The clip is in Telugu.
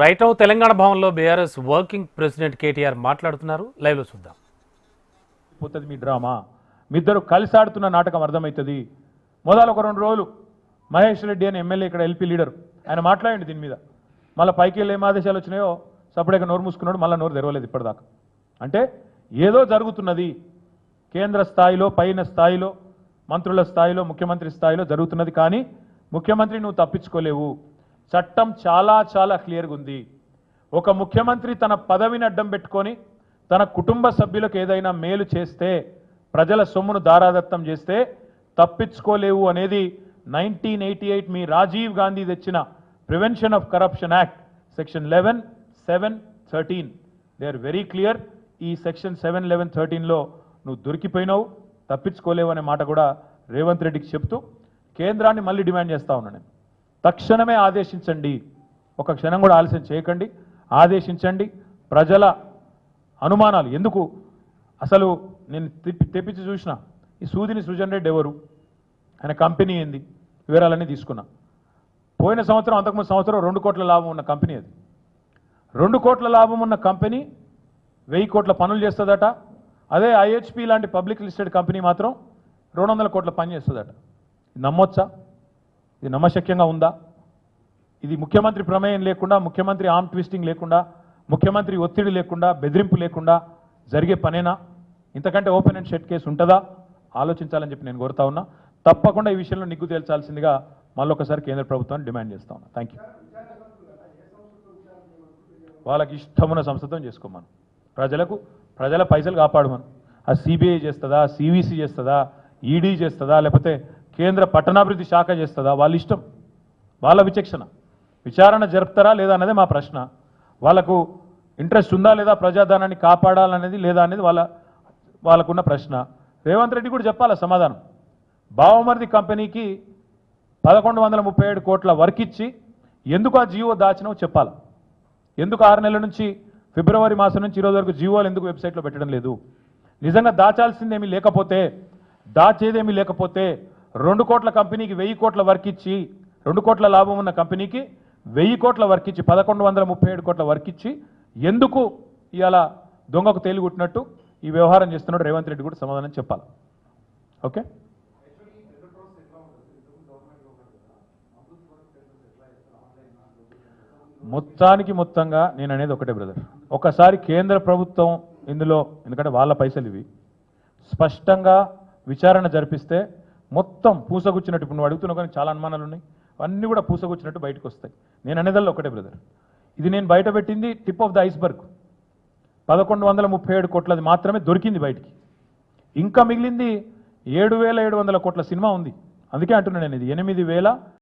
రైట్ నౌ తెలంగాణ భవన్లో బీఆర్ఎస్ వర్కింగ్ ప్రెసిడెంట్ కేటీఆర్ మాట్లాడుతున్నారు. లైవ్లో చూద్దాం. పోతుంది మీ డ్రామా? మీ ఇద్దరు కలిసి ఆడుతున్న నాటకం అర్థమవుతుంది. మొదలు ఒక రెండు రోజులు మహేష్ రెడ్డి అని ఎమ్మెల్యే ఇక్కడ ఎల్పీ లీడర్. ఆయన మాట్లాడండి దీని మీద. మళ్ళీ పైకి వెళ్ళి ఏం ఆదేశాలు వచ్చినాయో సపరేట్గా నోరు మూసుకున్నాడు మళ్ళీ నోరు తెరవలేదు ఇప్పటిదాకా. అంటే ఏదో జరుగుతున్నది. కేంద్ర స్థాయిలో పైన స్థాయిలో మంత్రుల స్థాయిలో ముఖ్యమంత్రి స్థాయిలో జరుగుతున్నది కానీ ముఖ్యమంత్రి నువ్వు తప్పించుకోలేవు. చట్టం చాలా చాలా క్లియర్గా ఉంది. ఒక ముఖ్యమంత్రి తన పదవిని అడ్డం పెట్టుకొని తన కుటుంబ సభ్యులకు ఏదైనా మేలు చేస్తే ప్రజల సొమ్మును దారాదత్తం చేస్తే తప్పించుకోలేవు అనేది నైన్టీన్ ఎయిటీ ఎయిట్ మీ రాజీవ్ గాంధీ తెచ్చిన prevention of corruption act section eleven seven thirteen. They are very clear. ఈ సెక్షన్ సెవెన్ లెవెన్ థర్టీన్లో నువ్వు దొరికిపోయినావు తప్పించుకోలేవు అనే మాట కూడా రేవంత్ రెడ్డికి చెప్తూ కేంద్రాన్ని మళ్ళీ డిమాండ్ చేస్తా ఉన్నాను నేను. తక్షణమే ఆదేశించండి. ఒక క్షణం కూడా ఆలస్యం చేయకండి. ఆదేశించండి. ప్రజల అనుమానాలు. ఎందుకు? అసలు నేను తెప్పి తెప్పించి చూసిన ఈ సూదిని సృజన్ రెడ్డి ఎవరు? ఆయన కంపెనీ ఏంది? వివరాలన్నీ తీసుకున్నా. పోయిన సంవత్సరం అంతకుముందు సంవత్సరం రెండు కోట్ల లాభం ఉన్న కంపెనీ అది. రెండు కోట్ల లాభం ఉన్న కంపెనీ వెయ్యి కోట్ల పనులు చేస్తుందట. అదే ఐహెచ్పి లాంటి పబ్లిక్ లిస్టెడ్ కంపెనీ మాత్రం రెండు వందల కోట్ల పని చేస్తుందట. నమ్మొచ్చా? ఇది నమ్మశక్యంగా ఉందా? ఇది ముఖ్యమంత్రి ప్రమేయం లేకుండా ముఖ్యమంత్రి ఆమ్ ట్విస్టింగ్ లేకుండా ముఖ్యమంత్రి ఒత్తిడి లేకుండా బెదిరింపు లేకుండా జరిగే పనేనా? ఇంతకంటే ఓపెన్ అండ్ షెట్ కేసు ఉంటుందా? ఆలోచించాలని చెప్పి నేను కోరుతా ఉన్నా. తప్పకుండా ఈ విషయంలో నిగ్గు తేల్చాల్సిందిగా మళ్ళొకసారి కేంద్ర ప్రభుత్వాన్ని డిమాండ్ చేస్తా ఉన్నా. థ్యాంక్ యూ వాళ్ళకి ఇష్టమున్న సంస్థతో చేసుకోమను. ప్రజలకు ప్రజల పైసలు కాపాడమను. ఆ సిబిఐ చేస్తుందా? సివిసి చేస్తుందా? ఈడీ చేస్తుందా? లేకపోతే కేంద్ర పట్టణాభివృద్ధి శాఖ చేస్తుందా? వాళ్ళ ఇష్టం. వాళ్ళ విచక్షణ. విచారణ జరుపుతారా లేదా అన్నదే మా ప్రశ్న. వాళ్ళకు ఇంట్రెస్ట్ ఉందా లేదా ప్రజాధనాన్ని కాపాడాలనేది లేదా అనేది వాళ్ళ వాళ్ళకున్న ప్రశ్న. రేవంత్ రెడ్డి కూడా చెప్పాలా సమాధానం? బావమరిది కంపెనీకి పదకొండు వందల ముప్పై ఏడు కోట్ల వర్క్ ఇచ్చి ఎందుకు ఆ జియో దాచినో చెప్పాలి? ఎందుకు ఆరు నెలల నుంచి ఫిబ్రవరి మాసం నుంచి ఈరోజు వరకు జియోలు ఎందుకు వెబ్సైట్లో పెట్టడం లేదు? నిజంగా దాచాల్సిందేమీ లేకపోతే దాచేదేమీ లేకపోతే రెండు కోట్ల కంపెనీకి వెయ్యి కోట్ల వర్క్ ఇచ్చి రెండు కోట్ల లాభం ఉన్న కంపెనీకి వెయ్యి కోట్ల వర్క్ ఇచ్చి పదకొండు వందల ముప్పై ఏడు కోట్ల వర్క్ ఇచ్చి ఎందుకు ఇలా దొంగకు తేలిగుట్టినట్టు ఈ వ్యవహారం చేస్తున్నాడు రేవంత్ రెడ్డి కూడా సమాధానం చెప్పాలి. ఓకే? మొత్తానికి మొత్తంగా నేను అనేది ఒకటే బ్రదర్. ఒకసారి కేంద్ర ప్రభుత్వం ఇందులో ఎందుకంటే వాళ్ళ పైసలు ఇవి స్పష్టంగా విచారణ జరిపిస్తే మొత్తం పూసగుచ్చినట్టు ఇప్పుడు నువ్వు అడుగుతున్నావు కానీ చాలా అనుమానాలు ఉన్నాయి. అన్నీ కూడా పూసగుచ్చినట్టు బయటకు వస్తాయి. నేను అనేదల్లో ఒకటే బ్రదర్ ఇది నేను బయట పెట్టింది టిప్ ఆఫ్ ద ఐస్బర్గ్ పదకొండు వందల ముప్పై ఏడు కోట్లది మాత్రమే దొరికింది బయటికి. ఇంకా మిగిలింది ఏడు వేల ఏడు వందల కోట్ల సినిమా ఉంది. అందుకే అంటున్నాను నేను ఇది. ఎనిమిది వేల